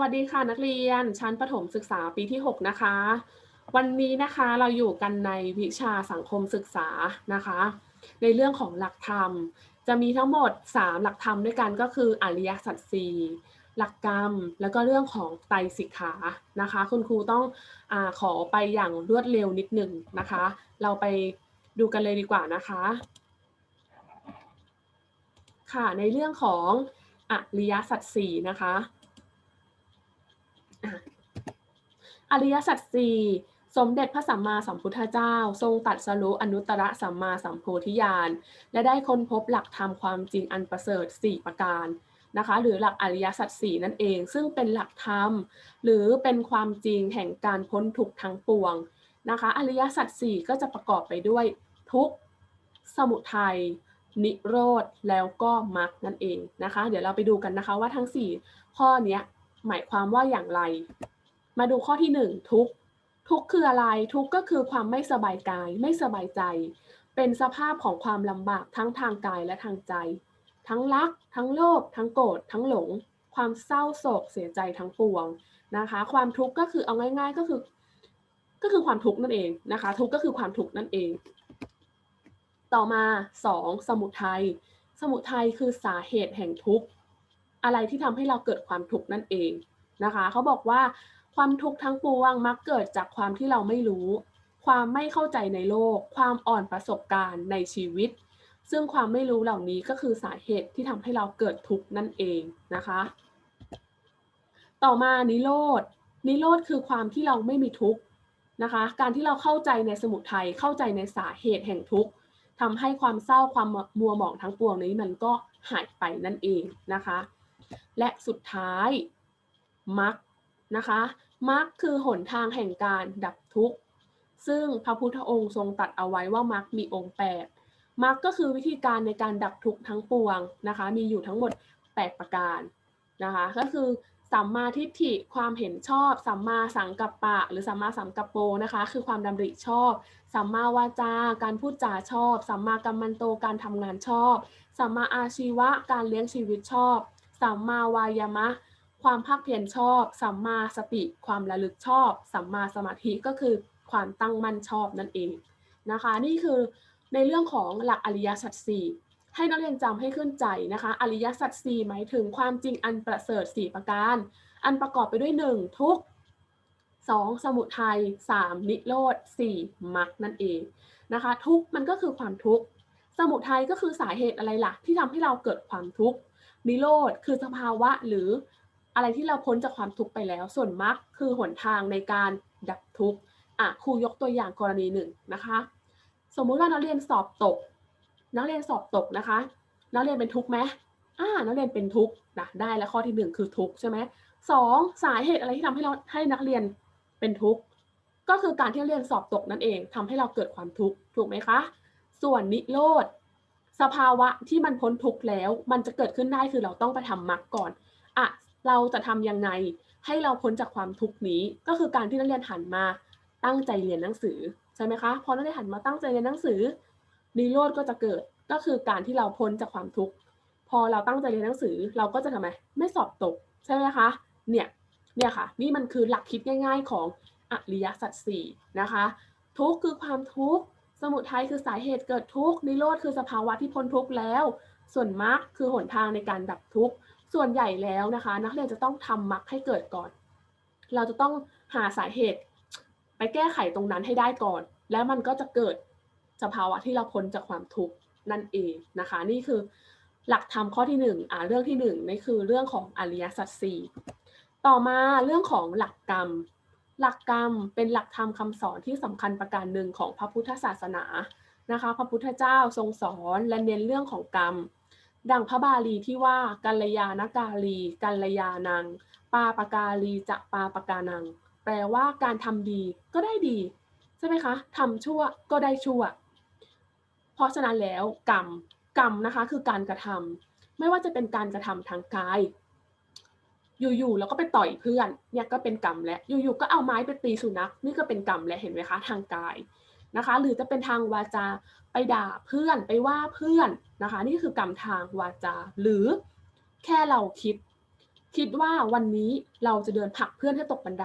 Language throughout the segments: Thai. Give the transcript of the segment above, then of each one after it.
วัสดีค่ะนักเรียนชั้นประถมศึกษาปีที่ 6 นะคะ วันนี้นะคะเราอยู่กันในวิชาสังคมศึกษานะคะ ในเรื่องของหลักธรรม จะมีทั้งหมด 3 หลักธรรมด้วยกันก็คืออริยสัจสี่หลักกรรม แล้วก็เรื่องของไตรสิกขานะคะ คุณครูต้องอขอไปอย่างรวดเร็วนิดหนึ่งนะคะ เราไปดูกันเลยดีกว่านะคะ ค่ะในเรื่องของอริยสัจสี่นะคะ อริยสัจสี่สมเด็จพระสัมมาสัมพุทธเจ้า ทรงตัดสรู้อนุตตรสัมมาสัมโพธิญาณ และได้ค้นพบหลักธรรมความจริงอันประเสริฐ 4 ประการนะคะหรือหลักอริยสัจสี่นั่นเอง ซึ่งเป็นหลักธรรม หรือเป็นความจริงแห่งการพ้นทุกข์ทั้งปวงนะคะอริยสัจสี่ก็จะประกอบไปด้วยทุกข์สมุทัยนิโรธแล้วก็มรรคนั่นเองนะคะ เดี๋ยวเราไปดูกันนะคะว่าทั้ง 4 ข้อนี้ หมายความว่าอย่างไร มาดูข้อที่ 1 ทุกทุกคืออะไร ทุกก็คือความไม่สบายกาย ไม่สบายใจ เป็นสภาพของความลำบากทั้งทางกายและทางใจ ทั้งรัก ทั้งโลภ ทั้งโกรธ ทั้งหลง ความเศร้าโศกเสียใจทั้งปวงนะคะ ความทุกข์ก็คือเอาง่ายๆก็คือ ก็คือความทุกข์นั่นเองนะคะ ทุกข์ก็คือความทุกข์นั่นเอง ต่อมา 2. สมุทัย สมุทัยคือสาเหตุแห่งทุกข์ อะไรที่ทำให้เราเกิดความทุกข์นั่นเองนะคะเขาบอกว่าความทุกข์ทั้งปวงมักเกิดจากความที่เราไม่รู้ ความไม่เข้าใจในโลก ความอ่อนประสบการณ์ในชีวิต ซึ่งความไม่รู้เหล่านี้ก็คือสาเหตุที่ทำให้เราเกิดทุกข์นั่นเองนะคะ ต่อมานิโรธนิโรธคือความที่เราไม่มีทุกข์นะคะการที่เราเข้าใจในสมุทัยเข้าใจในสาเหตุแห่งทุกข์ทำให้ความเศร้าความมัวหมองทั้งปวงนี้มันก็หายไปนั่นเองนะคะ และสุดท้ายมรคนะคะมรคคือหนทางแห่งการดับทุกข์ ซึ่งพระพุทธองค์ทรงตรัสเอาไว้ว่ามรคมีองค์8มรคก็คือวิธีการในการดับทุกข์ทั้งปวงนะคะ มีอยู่ทั้งหมด 8 ประการนะคะ ก็คือสัมมาทิฏฐิความเห็นชอบ สัมมาสังกัปปะ หรือสัมมาสังกัปโปนะคะ คือความดำริชอบ สัมมาวาจาการพูดจาชอบ สัมมากัมมันโตการทำงานชอบ สัมมาอาชีวะการเลี้ยงชีวิตชอบ สัมมาวายามะ ความภาคเพียรชอบ สัมมาสติ ความระลึกชอบ สัมมาสมาธิก็คือความตั้งมั่นชอบนั่นเองนะคะ นี่คือในเรื่องของหลักอริยสัจสี่ให้นักเรียนจำให้ขึ้นใจนะคะ อริยสัจสี่หมายถึงความจริงอันประเสริฐ4ประการ อันประกอบไปด้วย1ทุกข์ 2. สมุทัย 3. นิโรธ 4. มรรคนั่นเองนะคะ ทุกมันก็คือความทุกข์สมุทัยก็คือสาเหตุอะไรล่ะ ที่ทำให้เราเกิดความทุกข์ นิโรธคือสภาวะหรืออะไรที่เราพ้นจากความทุกข์ไปแล้ว ส่วนมรรคคือหนทางในการดับทุกข์อะครูยกตัวอย่างกรณีหนึ่งนะคะ สมมุติว่านักเรียนสอบตก นักเรียนสอบตกนะคะ นักเรียนเป็นทุกข์ไหมอ่านักเรียนเป็นทุกข์นะได้แล้วข้อที่หนึ่งคือทุกข์ใช่ไหมสองสาเหตุอะไรที่ทำให้เราให้นักเรียนเป็นทุกข์ก็คือการที่เรียนสอบตกนั่นเองทำให้เราเกิดความทุกข์ถูกไหมคะ ส่วนนิโรธ สภาวะที่มันพ้นทุกข์แล้ว มันจะเกิดขึ้นได้คือเราต้องไปทำมรรคก่อนอะเราจะทำยังไงให้เราพ้นจากความทุกข์นี้ก็คือการที่นักเรียนหันมาตั้งใจเรียนหนังสือใช่ไหมคะพอนักเรียนหันมาตั้งใจเรียนหนังสือนิโรธก็จะเกิดก็คือการที่เราพ้นจากความทุกข์พอเราตั้งใจเรียนหนังสือเราก็จะทำไมไม่สอบตกใช่ไหมคะเนี่ยเนี่ยค่ะนี่มันคือหลักคิดง่าย ๆของอริยสัจสี่นะคะ ทุกคือความทุกข์ สมุทัยคือสาเหตุเกิดทุกข์นิโรธคือสภาวะที่พ้นทุกข์แล้ว ส่วนมรรคคือหนทางในการดับทุกข์ส่วนใหญ่แล้วนะคะ นักเรียนจะต้องทำมรรคให้เกิดก่อน เราจะต้องหาสาเหตุ ไปแก้ไขตรงนั้นให้ได้ก่อน แล้วมันก็จะเกิดสภาวะที่เราพ้นจากความทุกข์นั่นเองนะคะ นี่คือหลักธรรมข้อที่หนึ่งอ่าเรื่องที่หนึ่งนี่คือเรื่องของอริยสัจสี่ต่อมาเรื่องของหลักกรรม หลักกรรมเป็นหลักธรรมคำสอนที่สำคัญประการหนึ่งของพระพุทธศาสนานะคะ พระพุทธเจ้าทรงสอนและเน้นเรื่องของกรรม ดังพระบาลีที่ว่ากัลยาณกาลี กัลยานัง ปาปกาลีจะปาปกานัง แปลว่าการทำดีก็ได้ดี ใช่ไหมคะทำชั่วก็ได้ชั่ว เพราะฉะนั้นแล้วกรรมกรรมนะคะคือการกระทำไม่ว่าจะเป็นการกระทำทางกาย อยู่ๆแล้วก็ไปต่อยเพื่อนเนี่ยก็เป็นกรรมและอยู่ๆก็เอาไม้ไปตีสุนัขนี่ก็เป็นกรรมและเห็นไหมคะทางกายนะคะ หรือจะเป็นทางวาจาไปด่าเพื่อนไปว่าเพื่อนนะคะ นี่คือกรรมทางวาจา หรือแค่เราคิด คิดว่าวันนี้เราจะเดินผลักเพื่อนให้ตกบันได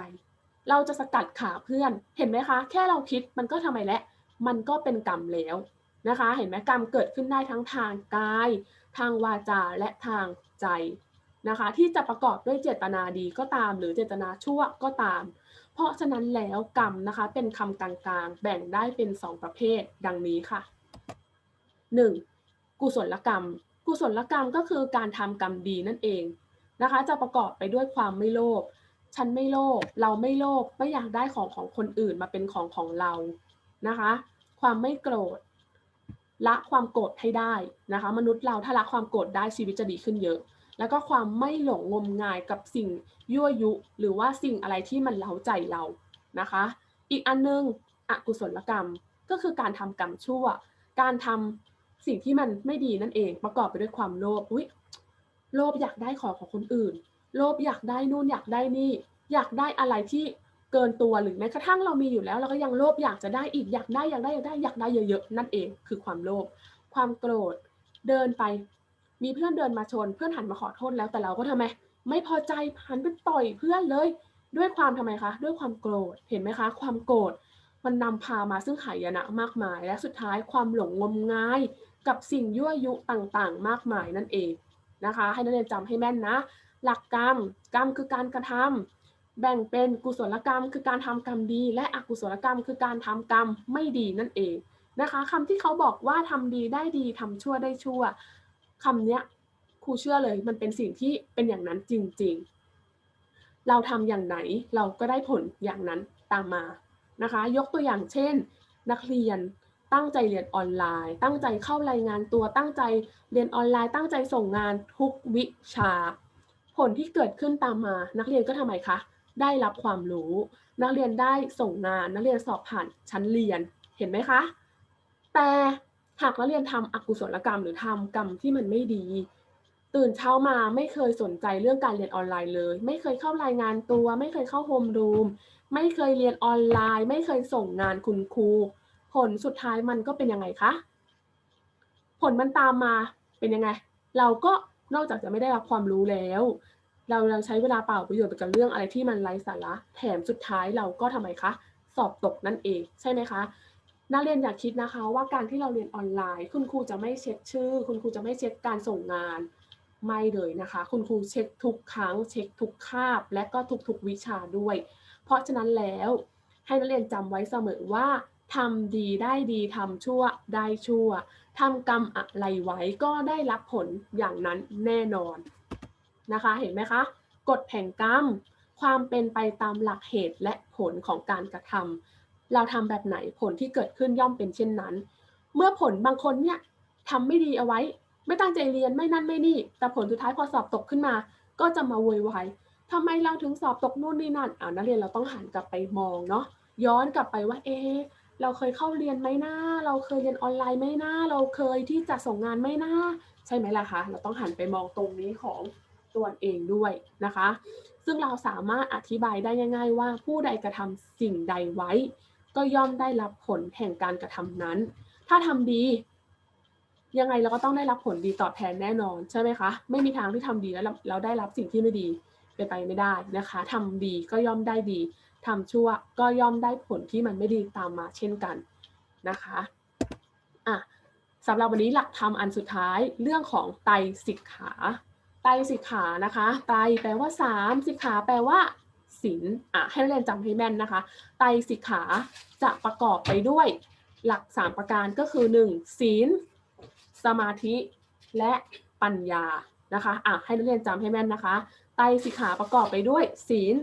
เราจะสกัดขาเพื่อนเห็นไหมคะ แค่เราคิดมันก็ทำไมและมันก็เป็นกรรมแล้วนะคะ เห็นไหมกรรมเกิดขึ้นได้ทั้งทางกาย ทางวาจาและทางใจ นะคะที่จะประกอบด้วยเจตนาดีก็ตาม หรือเจตนาชั่วก็ตาม เพราะฉะนั้นแล้วกรรมนะคะเป็นคำกลางๆ แบ่งได้เป็น 2 ประเภทดังนี้ค่ะ 1. กุศลกรรม กุศลกรรมก็คือการทำกรรมดีนั่นเองนะคะ จะประกอบไปด้วยความไม่โลภฉันไม่โลภเราไม่โลภไม่อยากได้ของของคนอื่นมาเป็นของของเรานะคะ ความไม่โกรธละความโกรธให้ได้นะคะ มนุษย์เราถ้าละความโกรธได้ชีวิตจะดีขึ้นเยอะ แล้วก็ความไม่หลงงมงายกับสิ่งยั่วยุ หรือว่าสิ่งอะไรที่มันเล้าใจเรานะคะ อีกอันนึงอกุศลกรรมก็คือการทำกรรมชั่ว การทำสิ่งที่มันไม่ดีนั่นเองประกอบไปด้วยความโลภอุ๊ยโลภอยากได้ของของคนอื่น โลภอยากได้นู่นอยากได้นี่ อยากได้อะไรที่เกินตัวหรือแม้กระทั่งเรามีอยู่แล้ว เราก็ยังโลภอยากจะได้อีกอยากได้อยากได้อยากได้อยากได้เยอะๆนั่นเอง คือความโลภความโกรธเดินไป มีเพื่อนเดินมาชน เพื่อนหันมาขอโทษแล้วแต่เราก็ทำไม ไม่พอใจหันไปต่อยเพื่อนเลย ด้วยความทำไมคะ ด้วยความโกรธเห็นไหมคะ ความโกรธมันนำพามาซึ่งหายนะมากมาย และสุดท้ายความหลงงมงาย กับสิ่งยั่วยุต่างๆ มากมายนั่นเองนะคะ ให้นักเรียนจำให้แม่นนะ หลักกรรมกรรมคือการกระทำแบ่งเป็นกุศลกรรมคือการทำกรรมดี และอกุศลกรรมคือการทำกรรมไม่ดีนั่นเองนะคะคำที่เขาบอกว่าทำดีได้ดีทำชั่วได้ชั่ว คำเนี้ยครูเชื่อเลยมันเป็นสิ่งที่เป็นอย่างนั้นจริง ๆ เราทำอย่างไหนเราก็ได้ผลอย่างนั้นตามมานะคะ ยกตัวอย่างเช่น นักเรียนตั้งใจเรียนออนไลน์ ตั้งใจเข้ารายงานตัวตั้งใจเรียนออนไลน์ ตั้งใจส่งงานทุกวิชา ผลที่เกิดขึ้นตามมา นักเรียนก็ทำไมคะได้รับความรู้ นักเรียนได้ส่งงาน นักเรียนสอบผ่านชั้นเรียนเห็นไหมคะ แต่ หากนักเรียนทำอกุศลกรรม หรือทำกรรมที่มันไม่ดี ตื่นเช้ามาไม่เคยสนใจเรื่องการเรียนออนไลน์เลย ไม่เคยเข้ารายงานตัว ไม่เคยเข้าโฮมรูมไม่เคยเรียนออนไลน์ ไม่เคยส่งงานคุณครู ผลสุดท้ายมันก็เป็นยังไงคะผลมันตามมาเป็นยังไง เราก็นอกจากจะไม่ได้รับความรู้แล้ว เราเราใช้เวลาเปล่าประโยชน์ไปกับเรื่องอะไรที่มันไร้สาระแถมสุดท้ายเราก็ทำไมคะ สอบตกนั่นเองใช่ไหมคะ นักเรียนอยากคิดนะคะว่าการที่เราเรียนออนไลน์ คุณครูจะไม่เช็คชื่อ คุณครูจะไม่เช็คการส่งงานไม่เลยนะคะ คุณครูเช็คทุกครั้ง เช็คทุกคาบ และก็ทุกๆวิชาด้วย เพราะฉะนั้นแล้วให้นักเรียนจำไว้เสมอว่าทำดีได้ดีทำชั่วได้ชั่วทำกรรมอะไรไว้ก็ได้รับผลอย่างนั้นแน่นอนนะคะ เห็นไหมคะกฎแห่งกรรม ความเป็นไปตามหลักเหตุและผลของการกระทำ เราทำแบบไหนผลที่เกิดขึ้นย่อมเป็นเช่นนั้น เมื่อผลบางคนเนี่ยทำไม่ดีเอาไว้ ไม่ตั้งใจเรียนไม่นั่นไม่นี่ แต่ผลสุดท้ายพอสอบตกขึ้นมา ก็จะมาโวยวายทำไมเราถึงสอบตกนู่นนี่นั่นอ่านักเรียนเราต้องหันกลับไปมองเนาะย้อนกลับไปว่าเอ๊เราเคยเข้าเรียนไหมนะเราเคยเรียนออนไลน์ไหมนะเราเคยที่จะส่งงานไหมนะใช่ไหมล่ะคะเราต้องหันไปมองตรงนี้ของตัวเองด้วยนะคะ ซึ่งเราสามารถอธิบายได้ง่าย ๆ ว่าผู้ใดกระทำสิ่งใดไว้ ก็ย่อมได้รับผลแห่งการกระทำนั้น ถ้าทำดี ยังไงเราก็ต้องได้รับผลดีตอบแทนแน่นอนใช่ไหมคะ ไม่มีทางที่ทำดีแล้วเราได้รับสิ่งที่ไม่ดีเป็นไปไม่ได้นะคะทำดีก็ย่อมได้ดีทำชั่วก็ย่อมได้ผลที่มันไม่ดีตามมาเช่นกันนะคะอะสำหรับวันนี้หลักธรรมอันสุดท้ายเรื่องของไตสิกขา ไตสิกขานะคะ ไตแปลว่าสามสิกขาแปลว่า ศีลอะให้นักเรียนจำให้แม่นนะคะ ไตรสิกขาจะประกอบไปด้วยหลัก 3 ประการก็คือ 1. ศีล สมาธิและปัญญานะคะอะให้นักเรียนจำให้แม่นนะคะ ไตรสิกขาประกอบไปด้วย ศีล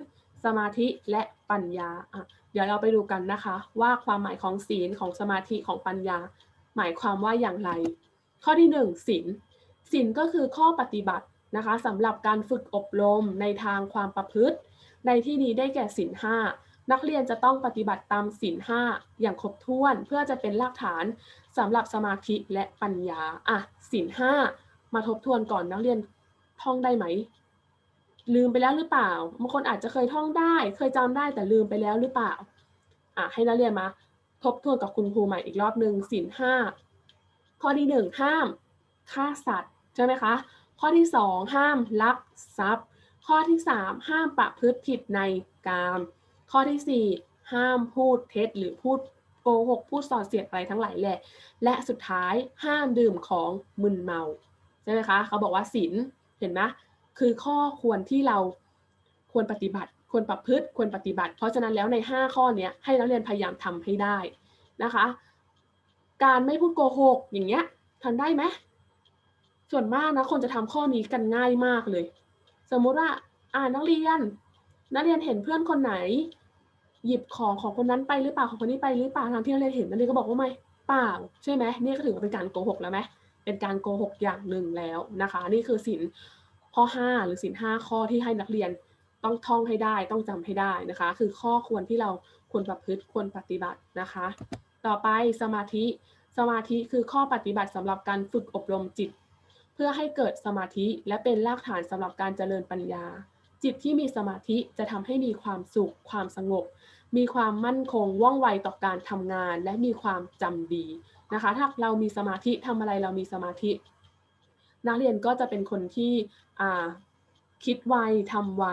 สมาธิและปัญญาอะเดี๋ยวเราไปดูกันนะคะ ว่าความหมายของศีลของสมาธิของปัญญา หมายความว่าอย่างไร ข้อที่ 1ศีลศีลก็คือข้อปฏิบัตินะคะสำหรับการฝึกอบรมในทางความประพฤติ ในที่นี้ได้แก่ศีลห้านักเรียนจะต้องปฏิบัติตามศีลห้าอย่างครบถ้วนเพื่อจะเป็นรากฐานสำหรับสมาธิและปัญญาอะศีลห้ามาทบทวนก่อนนักเรียนท่องได้ไหม ลืมไปแล้วหรือเปล่าบางคนอาจจะเคยท่องได้ เคยจำได้แต่ลืมไปแล้วหรือเปล่าอะให้นักเรียนมา ทบทวนกับคุณครูใหม่อีกรอบหนึ่งศีลห้าข้อที่หนึ่งห้ามฆ่าสัตว์ใช่ไหมคะข้อที่สองห้ามลักทรัพย์ ข้อที่ 3 ห้ามประพฤติผิดในกาม ข้อที่ 4 ห้ามพูดเท็จหรือพูดโกหกพูดส่อเสียดอะไรทั้งหลายแหละ และสุดท้ายห้ามดื่มของมึนเมาใช่ไหมคะเขาบอกว่าศีลเห็นไหมคือข้อควรที่เราควรปฏิบัติ ควรประพฤติควรปฏิบัติ เพราะฉะนั้นแล้วใน 5 ข้อเนี้ยให้นักเรียนพยายามทำให้ได้นะคะ การไม่พูดโกหกอย่างเงี้ยทำได้ไหมส่วนมากนะคนจะทำข้อนี้กันง่ายมากเลย สมมุติว่าอ่านักเรียน นักเรียนเห็นเพื่อนคนไหน หยิบของของคนนั้นไปหรือเปล่าของคนนี้ไปหรือเปล่าทางที่นักเรียนเห็นนักเรียนก็บอกว่าไม่เปล่าใช่ไหมนี่ก็ถือว่าเป็นการโกหกแล้วไหมเป็นการโกหกอย่างหนึ่งแล้วนะคะ นี่คือสินข้อ 5 หรือสิน5ข้อที่ให้นักเรียนต้องท่องให้ได้ต้องจำให้ได้นะคะ คือข้อควรที่เราควรประพฤติควรปฏิบัตินะคะ ต่อไปสมาธิสมาธิคือข้อปฏิบัติสำหรับการฝึกอบรมจิต เพื่อให้เกิดสมาธิและเป็นรากฐานสำหรับการเจริญปัญญา จิตที่มีสมาธิจะทำให้มีความสุข ความสงบ มีความมั่นคงว่องไวต่อการทำงาน และมีความจำดีนะคะ ถ้าเรามีสมาธิทำอะไรเรามีสมาธิ นักเรียนก็จะเป็นคนที่คิดไวทำไว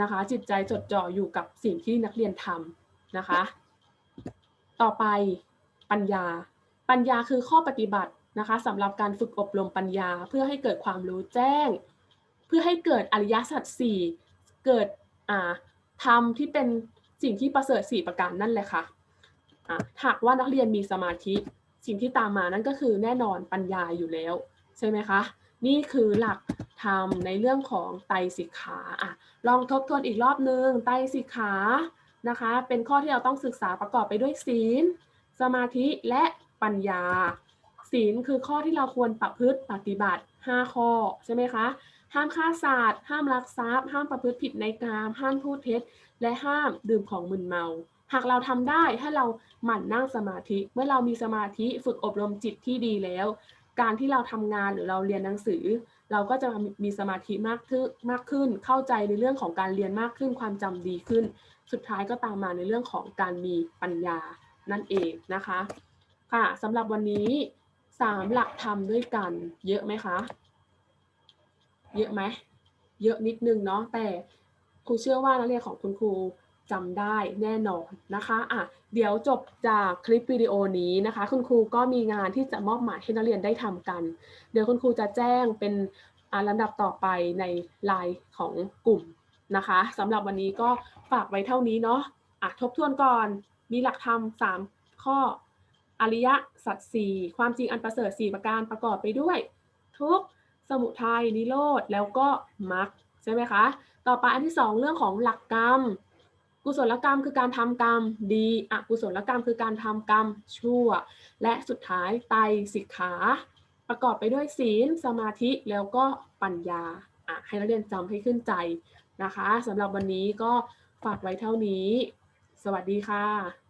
นะคะ จิตใจจดจ่ออยู่กับสิ่งที่นักเรียนทำนะคะ ต่อไปปัญญา ปัญญาคือข้อปฏิบัติ นะคะสำหรับการฝึกอบรมปัญญา เพื่อให้เกิดความรู้แจ้ง เพื่อให้เกิดอริยสัจสี่เกิดธรรมที่เป็นสิ่งที่ประเสริฐสี่ประการนั่นแหละค่ะหากว่านักเรียนมีสมาธิสิ่งที่ตามมานั่นก็คือแน่นอนปัญญาอยู่แล้ว ใช่ไหมคะ นี่คือหลักธรรมในเรื่องของไตรสิกขาอะลองทบทวนอีกรอบนึงไตรสิกขานะคะ เป็นข้อที่เราต้องศึกษาประกอบไปด้วยศีล สมาธิและปัญญา ศีลคือข้อที่เราควรประพฤติปฏิบัติ 5 ข้อใช่ไหมคะ ห้ามฆ่าสัตว์ห้ามลักทรัพย์ห้ามประพฤติผิดในกาม ห้ามพูดเท็จ และห้ามดื่มของมึนเมา หากเราทำได้ถ้เราหมั่นนั่งสมาธิ เมื่อเรามีสมาธิฝึกอบรมจิตที่ดีแล้ว การที่เราทำงานหรือเราเรียนหนังสือ เราก็จะมีสมาธิมากขึ้นมากขึ้น เข้าใจในเรื่องของการเรียนมากขึ้นความจำดีขึ้น สุดท้ายก็ตามมาในเรื่องของการมีปัญญานั่นเองนะคะค่ะสำหรับวันนี้ สามหลักธรรมด้วยกัน เยอะไหมคะ เยอะไหม เยอะนิดนึงเนาะแต่ครูเชื่อว่านักเรียนของคุณครูจำได้แน่นอนนะคะอะเดี๋ยวจบจากคลิปวิดีโอนี้นะคะ คุณครูก็มีงานที่จะมอบหมายให้นักเรียนได้ทำกัน เดี๋ยวคุณครูจะแจ้งเป็นอ่าลำดับต่อไปในไลน์ของกลุ่มนะคะสำหรับวันนี้ก็ฝากไว้เท่านี้เนาะอะทบทวนก่อนมีหลักธรรมสามข้อ อริยสัจสี่ความจริงอันประเสริฐสี่ประการประกอบไปด้วย ทุกสมุทัยนิโรธแล้วก็มรรคใช่ไหมคะ ต่อไปอันที่สองเรื่องของหลักกรรม กุศลกรรมคือการทำกรรมดีอกุศลกรรมคือการทำกรรมชั่ว และสุดท้ายไตสิกขา ประกอบไปด้วยศีล สมาธิแล้วก็ปัญญาอะให้นักเรียนจำให้ขึ้นใจนะคะสำหรับวันนี้ก็ฝากไว้เท่านี้ สวัสดีค่ะ